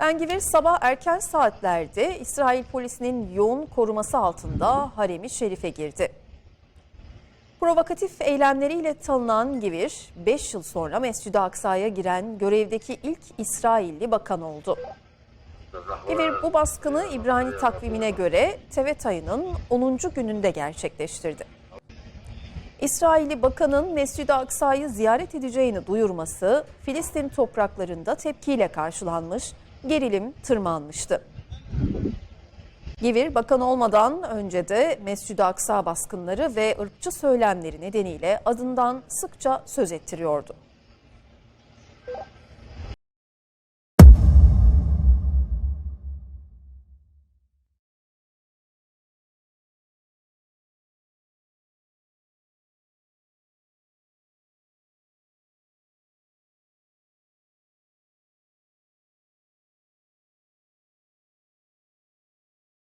Ben Givir sabah erken saatlerde İsrail polisinin yoğun koruması altında haremi şerife girdi. Provokatif eylemleriyle tanınan Givir, 5 yıl sonra Mescid-i Aksa'ya giren görevdeki ilk İsrailli bakan oldu. Givir bu baskını İbrani takvimine göre Tevet ayının 10. gününde gerçekleştirdi. İsrailli bakanın Mescid-i Aksa'yı ziyaret edeceğini duyurması Filistin topraklarında tepkiyle karşılanmış, gerilim tırmanmıştı. Givir bakan olmadan önce de Mescid-i Aksa baskınları ve ırkçı söylemleri nedeniyle adından sıkça söz ettiriyordu.